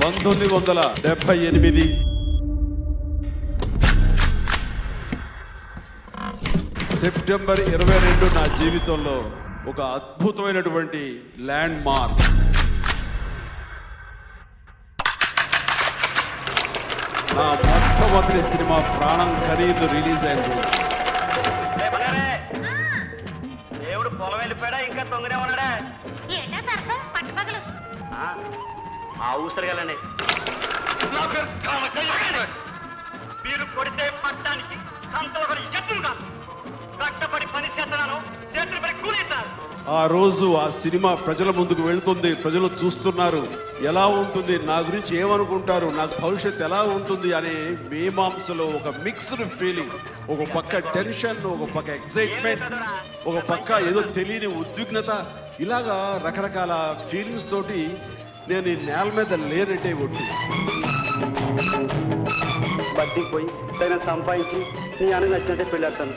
పంతొమ్మిది వందల డెబ్బై ఎనిమిది. సెప్టెంబర్ ఇరవై రెండు నా జీవితంలో ఒక అద్భుతమైనటువంటి ల్యాండ్ మార్క్ నా మొట్టమొదటి సినిమా ప్రాణం ఖరీదు రిలీజ్ అయిన రోజు. దేవుడు పొలం వెళ్ళిపోయాడా? ఇంకా తొంగనే ఉన్నాడా ఆ ఊసరగాలండి మీరు కొడితే పట్టడానికి సంతలో పడి ఎత్తులు కాదు. కష్టపడి పని చేస్తున్నాను చేతులు పడి కూలిస్తారు ఆ రోజు ఆ సినిమా ప్రజల ముందుకు వెళ్తుంది ప్రజలు చూస్తున్నారు. ఎలా ఉంటుంది నా గురించి ఏమనుకుంటారు నాకు భవిష్యత్తు ఎలా ఉంటుంది అనే మీమాంసలో ఒక మిక్స్డ్ ఫీలింగ్ ఒక పక్క టెన్షన్ ఒక పక్క ఎక్సైట్మెంట్ ఒక పక్క ఏదో తెలియని ఉద్విగ్నత ఇలాగా రకరకాల ఫీలింగ్స్ తోటి నేను ఈ నేల మీద లేనట్టే ఒట్టి. బట్టి పోయి తన సంపాదించి నీ అని నచ్చినట్టే పెళ్ళాడతాను.